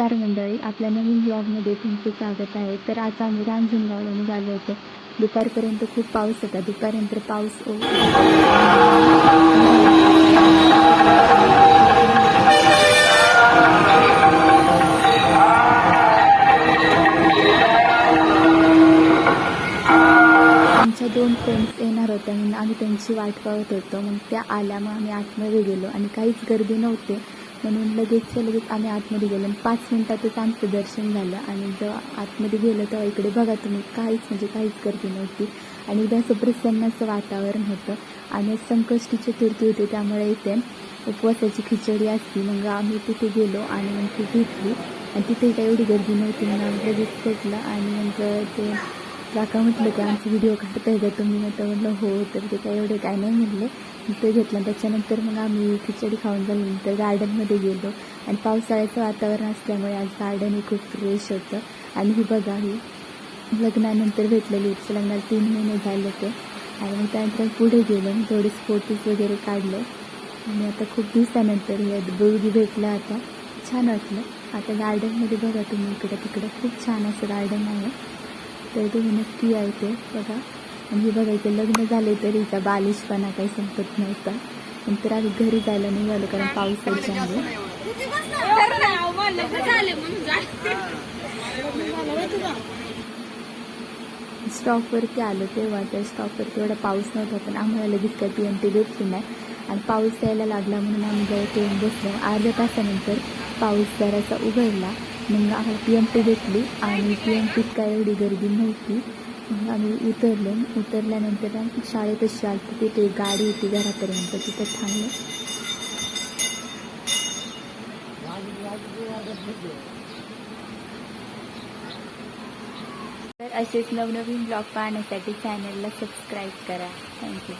नमस्कार मंडळी आपल्या नवीन ब्लॉगमध्ये तुमचं स्वागत आहे. तर आज आम्ही रांजणगावला निघालो होतो. दुपारपर्यंत खूप पाऊस होता. दुपारनंतर पाऊस आमच्या दोन फ्रेंड्स येणार होत्या म्हणून आम्ही त्यांची वाट पाहत होतो. मग त्या आल्या मग आम्ही आतमध्ये गेलो आणि काहीच गर्दी नव्हते. म्हणून लगेचच्या लगेच आम्ही आतमध्ये गेलो आणि पाच मिनटातच आमचं दर्शन झालं. आणि जेव्हा आतमध्ये गेलं तेव्हा इकडे बघा तुम्ही काहीच म्हणजे काहीच गर्दी नव्हती. आणि इथे असं प्रसन्न असं वातावरण होतं. आणि संकष्टी चतुर्थी होती त्यामुळे इथे उपवासाची खिचडी असती. मग आम्ही तिथे गेलो आणि मग ती घेतली. आणि तिथे काही एवढी गर्दी नव्हती म्हणून आम्ही लगेच भेटलं. आणि मग ते काका म्हटलं की आमचे व्हिडिओ काढताय का तुम्ही मग म्हटलं हो तर ते काय एवढे काय नाही म्हटले ते घेतलं त्याच्यानंतर मग आम्ही खिचडी खाऊन झाल्यानंतर गार्डनमध्ये गेलो. आणि पावसाळ्याचं वातावरण असल्यामुळे आज गार्डन हे खूप फ्रेश होतं. आणि ही बघा ही लग्नानंतर भेटलेली होती लग्नाला तीन महिने झाले होते. आणि मग त्यानंतर पुढे गेलो मग थोडेच फोटोज वगैरे काढले. आणि आता खूप दिवसानंतर हे बुळगी भेटलं आता. छान वाटलं. आता गार्डनमध्ये बघा तुम्ही इकडं तिकडं. खूप छान असं गार्डन आहे. तर तुम्ही नक्की आहे ते बघा. आणि हे बघा इथे लग्न झाले तरी हिचा बालिशपणा काही संपत नव्हता. नंतर आम्ही घरी जायला निघालो कारण पाऊस आहे स्टॉपवरती आलो तेव्हा त्या स्टॉपवरती एवढा पाऊस नव्हता पण आम्हाला लगेच काय पी एम टी भेटली नाही. आणि पाऊस यायला लागला म्हणून आम्ही जवळ येऊन बसलो. अर्ध्या तासानंतर पाऊस जरासा उघडला. मग आम्हाला पी एम टी भेटली आणि पी एम टीत काय एवढी गर्दी नव्हती. आम्ही उतरलो. उतरल्यानंतर शाळेत शाळेतच तिथे गाडी होती घरापर्यंत. तिथं थांबलो. तर असेच नवनवीन ब्लॉग पाहण्यासाठी चॅनलला सबस्क्राईब करा. थँक्यू